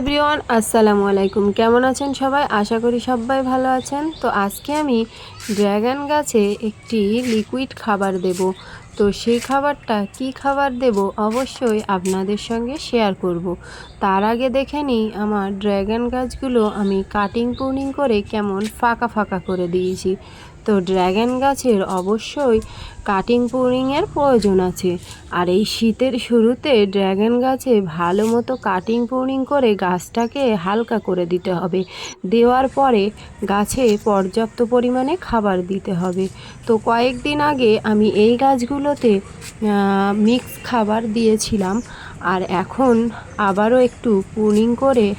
Everyone আসসালামু আলাইকুম। কেমন আছেন সবাই? আশা করি সবাই ভালো আছেন। তো আজকে আমি ড্র্যাগন গাছে একটি লিকুইড খাবার দেব। তো সেই খাবারটা কি খাবার দেব অবশ্যই আপনাদের সঙ্গে শেয়ার করব। তার আগে দেখে নিই আমার ড্র্যাগন গাছগুলো আমি কাটিং পুনিং করে কেমন ফাঁকা ফাঁকা করে দিয়েছি। তো ড্র্যাগন গাছের অবশ্যই কাটিং পুরিংয়ের প্রয়োজন আছে। আর এই শীতের শুরুতে ড্র্যাগন গাছে ভালো মতো কাটিং পুরিং করে গাছটাকে হালকা করে দিতে হবে। দেওয়ার পরে গাছে পর্যাপ্ত পরিমাণে খাবার দিতে হবে। তো কয়েকদিন আগে আমি এই গাছগুলোতে মিক্স খাবার দিয়েছিলাম। আর এখন আবারও একটু পুনিং করে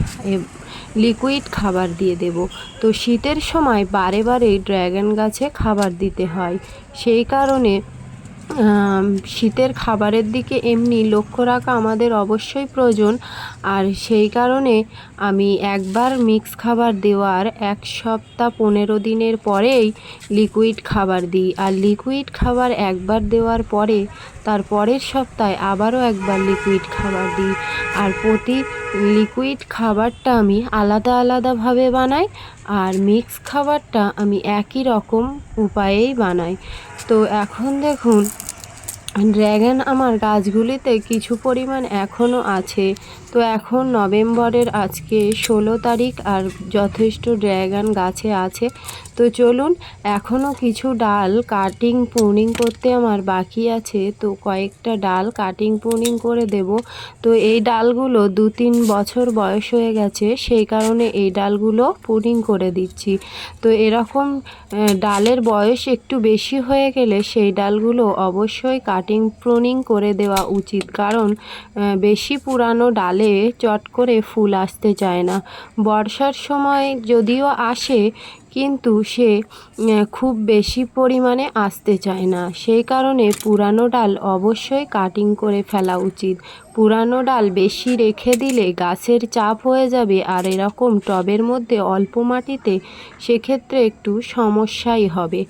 লিকুইড খাবার দিয়ে দেব। তো শীতের সময় বারে বারে ড্র্যাগন গাছে খাবার দিতে হয়। সেই কারণে শীতের খাবারের দিকে এমনি লক্ষ্য রাখা আমাদের অবশ্যই প্রয়োজন। আর সেই কারণে আমি একবার মিক্স খাবার দেওয়ার এক সপ্তাহ পনেরো দিনের পরেই লিকুইড খাবার দিই। আর লিকুইড খাবার একবার দেওয়ার পরে তার পরের সপ্তাহে আবারও একবার লিকুইড খাবার দিই। আর প্রতি লিকুইড খাবারটা আমি আলাদা আলাদাভাবে বানাই। আর মিক্স খাবারটা আমি একই রকম উপায়েই বানাই। তো এখন দেখুন ড্র্যাগন আমার গাছগুলিতে কিছু পরিমাণ এখনও আছে। তো এখন নভেম্বরের আজকে ষোলো তারিখ আর যথেষ্ট ড্র্যাগন গাছে আছে। তো চলুন এখনও কিছু ডাল কাটিং পুনিং করতে আমার বাকি আছে। তো কয়েকটা ডাল কাটিং পুনিং করে দেব। তো এই ডালগুলো দু তিন বছর বয়স হয়ে গেছে, সেই কারণে এই ডালগুলো পুনিং করে দিচ্ছি। তো এরকম ডালের বয়স একটু বেশি হয়ে গেলে সেই ডালগুলো অবশ্যই কাটিং প্রুনিং করে দেওয়া উচিত। কারণ বেশি পুরানো ডালে চট করে ফুল আসতে চায় না। বর্ষার সময় যদিও আসে কিন্তু সে খুব বেশি পরিমাণে আসতে চায় না। সেই কারণে পুরানো ডাল অবশ্যই কাটিং করে ফেলা উচিত। পুরানো ডাল বেশি রেখে দিলে গাছের চাপ হয়ে যাবে আর এরকম টবের মধ্যে অল্প মাটিতে সেক্ষেত্রে একটু সমস্যাই হবে।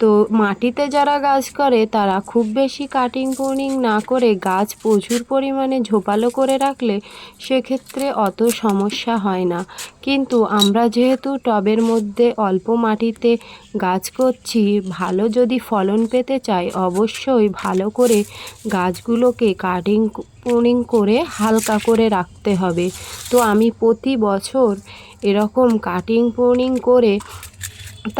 তো মাটিতে যারা গাছ করে, তারা খুব বেশি কাটিং পুনিং না করে গাছ প্রচুর পরিমাণে ঝোপালো করে রাখলে সেক্ষেত্রে অত সমস্যা হয় না। কিন্তু আমরা যেহেতু টবের মধ্যে অল্প মাটিতে গাছ করছি, ভালো যদি ফলন পেতে চাই, অবশ্যই ভালো করে গাছগুলোকে কাটিং পুনিং করে হালকা করে রাখতে হবে। তো আমি প্রতি বছর এরকম কাটিং পুনিং করে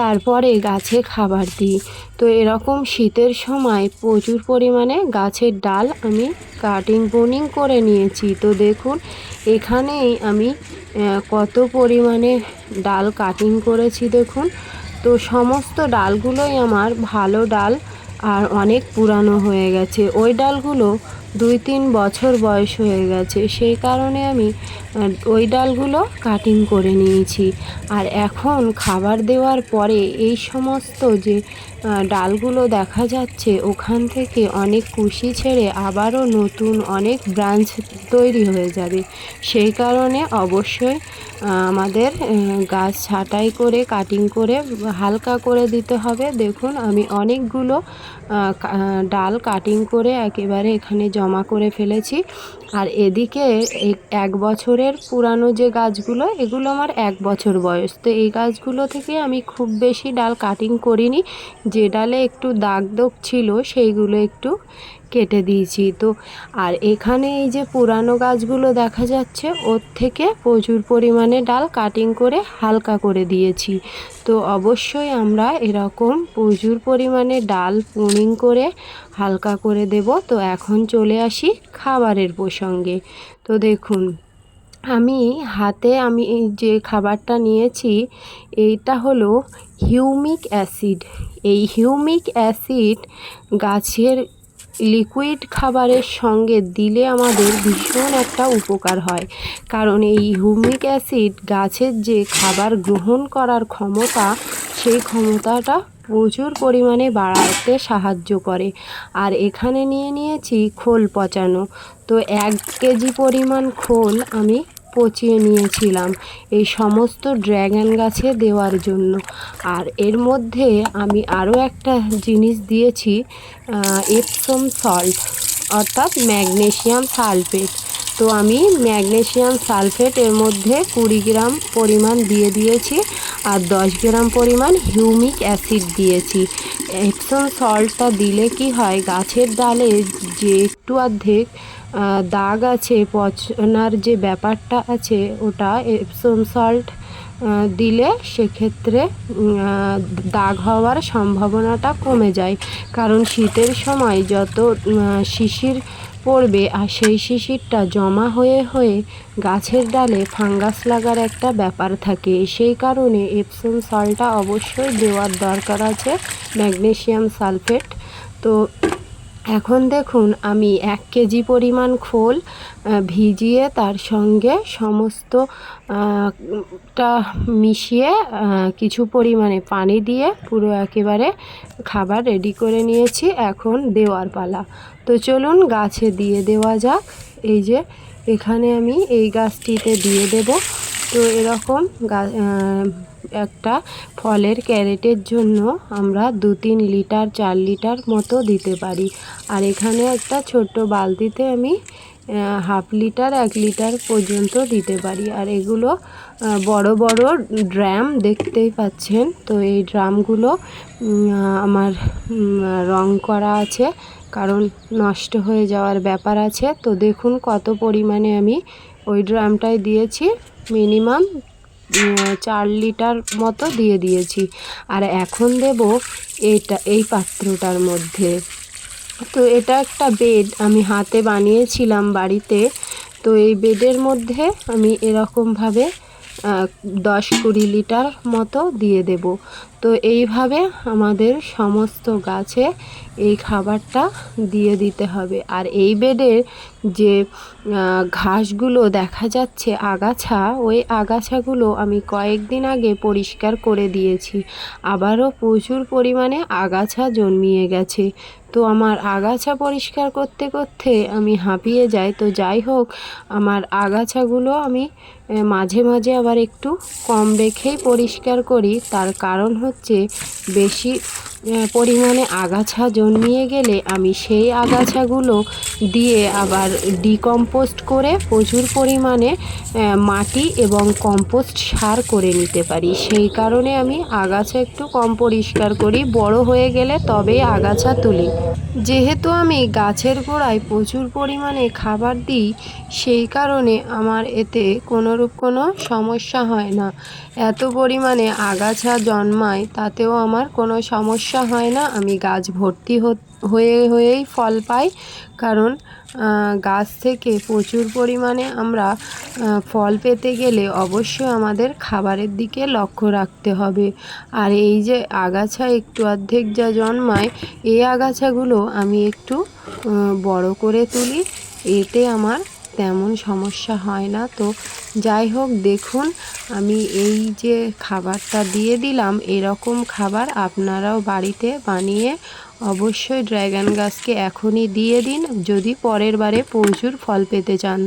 তারপরে গাছে খাবার দিই। তো এরকম শীতের সময় প্রচুর পরিমাণে গাছের ডাল আমি কাটিং বোনিং করে নিয়েছি। তো দেখুন, এখানেই আমি কত পরিমাণে ডাল কাটিং করেছি দেখুন। তো সমস্ত ডালগুলোই আমার ভালো ডাল আর অনেক পুরানো হয়ে গেছে। ওই ডালগুলো দুই তিন বছর বয়স হয়ে গেছে। সেই কারণে আমি ওই ডালগুলো কাটিং করে নিয়েছি। আর এখন খাবার দেওয়ার পরে এই সমস্ত যে ডালগুলো দেখা যাচ্ছে, ওখান থেকে অনেক কুশি ছেড়ে আবারও নতুন অনেক ব্রাঞ্চ তৈরি হয়ে যাবে। সেই কারণে অবশ্যই আমাদের গাছ ছাঁটাই করে কাটিং করে হালকা করে দিতে হবে। দেখুন, আমি অনেকগুলো ডাল কাটিং করে একেবারে এখানে জমা করে ফেলেছি। আর এদিকে এক বছরের পুরানো যে গাছগুলো, এগুলো আমার এক বছর বয়স। তো এই গাছগুলো থেকে আমি খুব বেশি ডাল কাটিং করিনি। যে ডালে একটু দাগ দোগ ছিল, সেইগুলো একটু কেটে দিয়েছি। তো আর এখানে এই যে পুরানো গাছগুলো দেখা যাচ্ছে, ওর থেকে প্রচুর পরিমাণে ডাল কাটিং করে হালকা করে দিয়েছি। তো অবশ্যই আমরা এরকম প্রচুর পরিমাণে ডাল পুনিং করে হালকা করে দেব। তো এখন চলে আসি খাবারের প্রসঙ্গে। তো দেখুন, আমি হাতে আমি যে খাবারটা নিয়েছি, এইটা হলো হিউমিক অ্যাসিড এই হিউমিক অ্যাসিড গাছের লিকুইড খাবারের সঙ্গে দিলে আমাদের ভীষণ একটা উপকার হয়। কারণ এই হিউমিক অ্যাসিড গাছের যে খাবার গ্রহণ করার ক্ষমতা, সেই ক্ষমতাটা প্রচুর পরিমাণে বাড়াতে সাহায্য করে। আর এখানে নিয়ে নিয়েছি খোল পচানো। তো এক কেজি পরিমাণ খোল আমি পচিয়ে নিয়েছিলাম এই সমস্ত ড্র্যাগন গাছে দেওয়ার জন্য। আর এর মধ্যে আমি আরও একটা জিনিস দিয়েছি এপসম সল্ট অর্থাৎ ম্যাগনেশিয়াম সালফেট। তো আমি ম্যাগনেসিয়াম সালফেট এর মধ্যে কুড়ি গ্রাম পরিমাণ দিয়ে দিয়েছি আর দশ গ্রাম পরিমাণ হিউমিক অ্যাসিড দিয়েছি। এপসম সল্টটা দিলে কি হয়, গাছের ডালে যে একটু অর্ধেক দাগ আছে, পচনার যে ব্যাপারটা আছে, ওটা এপসম সল্ট দিলে সেক্ষেত্রে দাগ হওয়ার সম্ভাবনাটা কমে যায়। কারণ শীতের সময় যত শিশির পড়বে, আর সেই শিশিরটা জমা হয়ে হয়ে গাছের ডালে ফাঙ্গাস লাগার একটা ব্যাপার থাকে। সেই কারণে এপসম সল্টটা অবশ্যই দেওয়ার দরকার আছে ম্যাগনেসিয়াম সালফেট। তো এখন দেখুন, আমি এক কেজি পরিমাণ খোল ভিজিয়ে তার সঙ্গে সমস্ত টা মিশিয়ে কিছু পরিমাণে পানি দিয়ে পুরো একেবারে খাবার রেডি করে নিয়েছি এখন দেওয়ার পালা। তো চলুন গাছে দিয়ে দেওয়া যাক। এই যে, এখানে আমি এই গাছটিতে দিয়ে দেব। তো এরকম একটা ফলের ক্যারেটের জন্য আমরা দু তিন লিটার, চার লিটার মতো দিতে পারি। আর এখানে একটা ছোট্ট বালতিতে আমি হাফ লিটার, এক লিটার পর্যন্ত দিতে পারি। আর এগুলো বড় বড় ড্রাম দেখতেই পাচ্ছেন। তো এই ড্রামগুলো আমার রং করা আছে, কারণ নষ্ট হয়ে যাওয়ার ব্যাপার আছে। তো দেখুন কত পরিমাণে আমি ওই ড্রামটাই দিয়েছি, মিনিমাম চার লিটার মতো দিয়ে দিয়েছি। আর এখন দেব এটা, এই পাত্রটার মধ্যে। তো এটা একটা বেড আমি হাতে বানিয়েছিলাম বাড়িতে। তো এই বেডের মধ্যে আমি এরকমভাবে দশ কুড়ি লিটার মতো দিয়ে দেব। তো এইভাবে আমাদের সমস্ত গাছে এই খাবারটা দিয়ে দিতে হবে। আর এই বেডের যে ঘাসগুলো দেখা যাচ্ছে, আগাছা, ওই আগাছাগুলো আমি কয়েকদিন আগে পরিষ্কার করে দিয়েছি। আবারও প্রচুর পরিমাণে আগাছা জন্মিয়ে গেছে। তো আমার আগাছা পরিষ্কার করতে করতে আমি হাঁপিয়ে যাই। তো যাই হোক, আমার আগাছাগুলো আমি মাঝে মাঝে আবার একটু কম রেখেই পরিষ্কার করি। তার কারণ হচ্ছে বেশি পরিমাণে আগাছা জন্মিয়ে গেলে আমি সেই আগাছাগুলো দিয়ে আবার ডিকম্পোস্ট করে প্রচুর পরিমাণে মাটি এবং কম্পোস্ট সার করে নিতে পারি। সেই কারণে আমি আগাছা একটু কম পরিষ্কার করি, বড় হয়ে গেলে তবেই আগাছা তুলি। যেহেতু আমি গাছের গোড়ায় প্রচুর পরিমাণে খাবার দিই, সেই কারণে আমার এতে কোনোরূপ কোনো সমস্যা হয় না। এত পরিমাণে আগাছা জন্মায়, তাতেও আমার কোনো সমস্যা হয় না, আমি গাছ ভর্তি হয়ে, হয়েই ফল পাই। কারণ গাছ থেকে প্রচুর পরিমাণে আমরা ফল পেতে গেলে অবশ্যই আমাদের খাবারের দিকে লক্ষ্য রাখতে হবে। আর এই যে আগাছা একটু অর্ধেক যা জন্মায়, এই আগাছাগুলো আমি একটু বড় করে তুলি। এতে আমার তেমন সমস্যা হয় না। তো যাই হোক, দেখুন, আমি এই যে খাবারটা দিয়ে দিলাম, এরকম খাবার আপনারাও বাড়িতে বানিয়ে অবশ্যই ড্র্যাগন গাছকে এখনই দিয়ে দিন। যদি পরের বারে প্রচুর ফল পেতে চান।